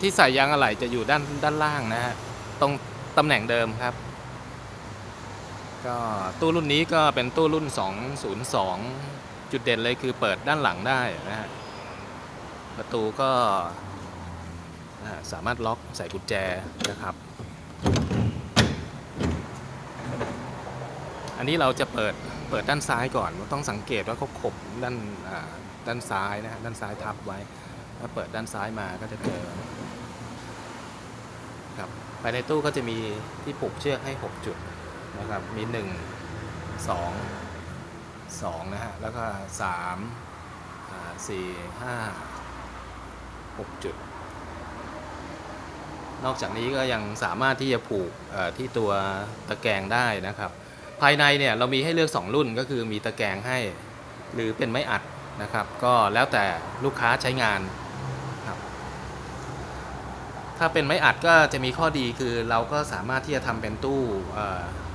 ที่ใส่ยางอะไหล่จะอยู่ด้านด้านล่างนะฮะตรงตำแหน่งเดิมครับ ก็ตู้รุ่นนี้ก็เป็นตู้รุ่น 202 จุดเด่นเลยคือเปิดด้านหลังได้นะฮะประตูก็สามารถล็อกใส่กุญแจนะครับ อันนี้เราจะเปิดเปิดด้านซ้ายก่อน ต้องสังเกตว่าเขาขบด้านด้านซ้ายนะฮะด้านซ้ายทับไว้ ถ้าเปิดด้านซ้ายมาก็จะเจอครับภายในตู้ก็จะมีที่ผูกเชือกให้ 6 จุดนะครับ มี 1 2 2นะฮะ แล้วก็3อ่า4 5 6 จุด นอกจากนี้ก็ยังสามารถที่จะผูกที่ตัวตะแกรงได้นะครับ ภายในเนี่ยเรามีให้เลือก 2 รุ่นก็คือมีตะแกรงให้ หรือเป็นไม้อัดนะครับ ก็แล้วแต่ลูกค้าใช้งาน ถ้าเป็นไม้อัดก็จะมีข้อดีคือเราก็สามารถที่จะทำเป็นตู้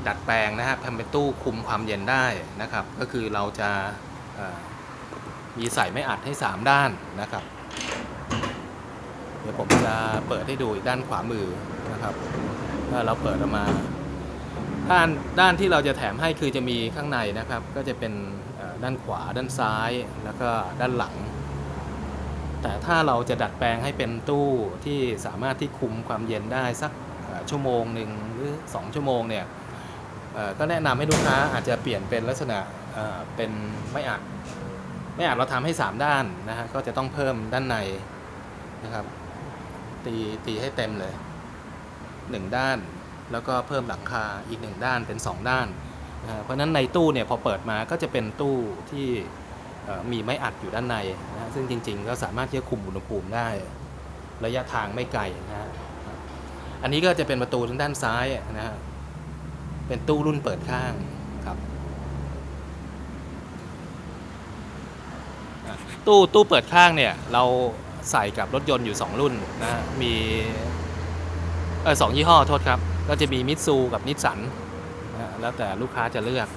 ดัดแปลงนะครับทำเป็นตู้คุมความเย็นได้นะครับ ก็คือเราจะมีใส่ไม้อัดให้ 3 ด้านนะครับ เดี๋ยวผมจะเปิดให้ดูอีกด้านขวามือนะครับถ้าเราเปิดออกมาด้านด้านที่เราจะแถมให้คือจะมีข้างในนะครับ ก็จะเป็นด้านขวาด้านซ้ายแล้วก็ด้านหลัง แต่ถ้าเราจะดัดแปลงให้เป็นตู้ที่สามารถที่คุมความเย็นได้สักชั่วโมงหนึ่งหรือ 2 ชั่วโมงเนี่ยก็แนะนำให้ลูกค้าอาจจะเปลี่ยนเป็นลักษณะเป็นไม่อัดไม่อัดเราทำให้ 3 ด้านนะฮะก็จะต้องเพิ่มด้านในนะครับ ตีตีให้เต็มเลย 1 ด้าน แล้วก็เพิ่มหลังคาอีก 1 ด้านเป็น 2 ด้านนะเพราะฉะนั้นในตู้เนี่ยพอเปิดมาก็จะเป็นตู้ที่ มีไม้อัดอยู่ด้านในนะซึ่งจริง ๆ ก็สามารถที่จะคุมอุณหภูมิได้ ระยะทางไม่ไกลนะฮะอันนี้ก็จะเป็นประตูทางด้านซ้ายนะฮะเป็นตู้รุ่นเปิดข้างครับตู้ตู้เปิดข้างเนี่ยเราใส่กับรถยนต์อยู่ 2 รุ่นนะฮะมีเออสองยี่ห้อโทษครับ ก็จะมีมิตซูกับนิสสันนะฮะแล้วแต่ลูกค้าจะเลือก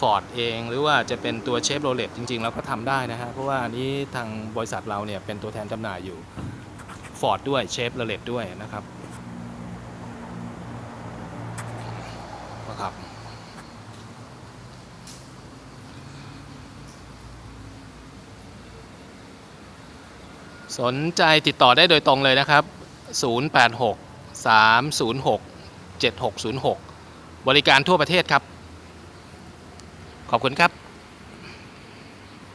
ฟอร์ดเอง หรือว่าจะเป็นตัวเชฟโรเลตจริงๆเราก็ทำได้นะฮะเพราะว่าอันนี้ทางบริษัทเราเนี่ยเป็นตัวแทนจำหน่ายอยู่ฟอร์ดด้วยเชฟโรเลตด้วยนะครับนะครับสนใจติดต่อได้โดยตรงเลยนะครับ 086 306 7606 บริการทั่วประเทศครับ ขอบคุณครับ